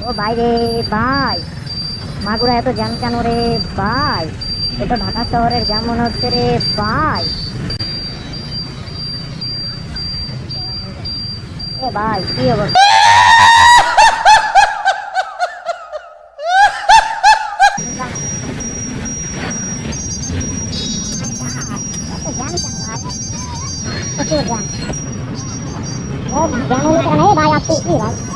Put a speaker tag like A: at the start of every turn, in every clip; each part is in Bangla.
A: ও ভাই রে ভাই মাগুরা এত জ্যাম কেন রে ভাই এ তো ঢাকা শহরের জ্যাম মনে হচ্ছে রে ভাই এ ভাই কি অবস্থা ও হলে কেন ভাই আপনি কি ভাই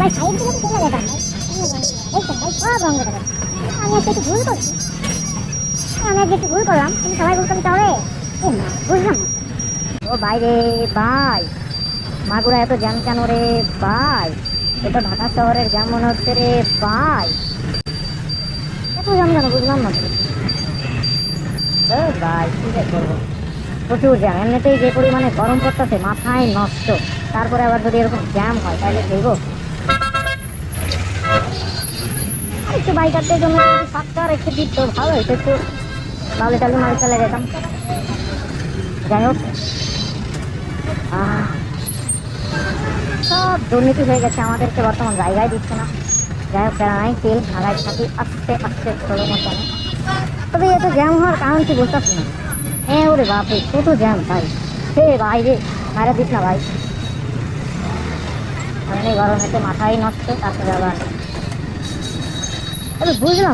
A: ভাই সাইড দিকে চলে যেতাম এই ভাই সব রঙ করে আমি আজকে একটু ভুল করছি। আমি আজকে একটু ভুল করলাম, তুমি সবাই ভুল করতে হবে? বুঝলাম ও ভাই রে ভাই মাগুরা এত জ্যাম কেন রে ভাই এ তো ঢাকা শহরের জ্যাম মনে হচ্ছে রে ভাই এত জ্যাম কেন, বুঝলাম না তো ভাই যে করব? প্রচুর জ্যাম, এমনিতেই যে পরিমাণে গরম পড়তেছে, মাথায় নষ্ট। তারপরে আবার যদি এরকম জ্যাম হয়, তাহলে দেখব। বাইকারদের জন্য সাতটা রেখে দিত, ভালো হতো একটু তাহলে তাহলে মাল চলে যেতাম। যাই হোক। সব দুর্নীতি হয়ে গেছে আমাদেরকে, বর্তমান জায়গায় দিচ্ছে না। যাই হোক নাই, তেল আগায় থাকি আস্তে আস্তে ষোলো মতন তবে এত জ্যাম হওয়ার কারণ কি বুঝতেছি না। হ্যাঁ ওরে বাপরে, কত জ্যাম ভাই। হে ভাই রে, মারা দিস না ভাই। এমনি গরমেতে মাথায় নষ্ট, তারপরে আবার তবে বুঝলাম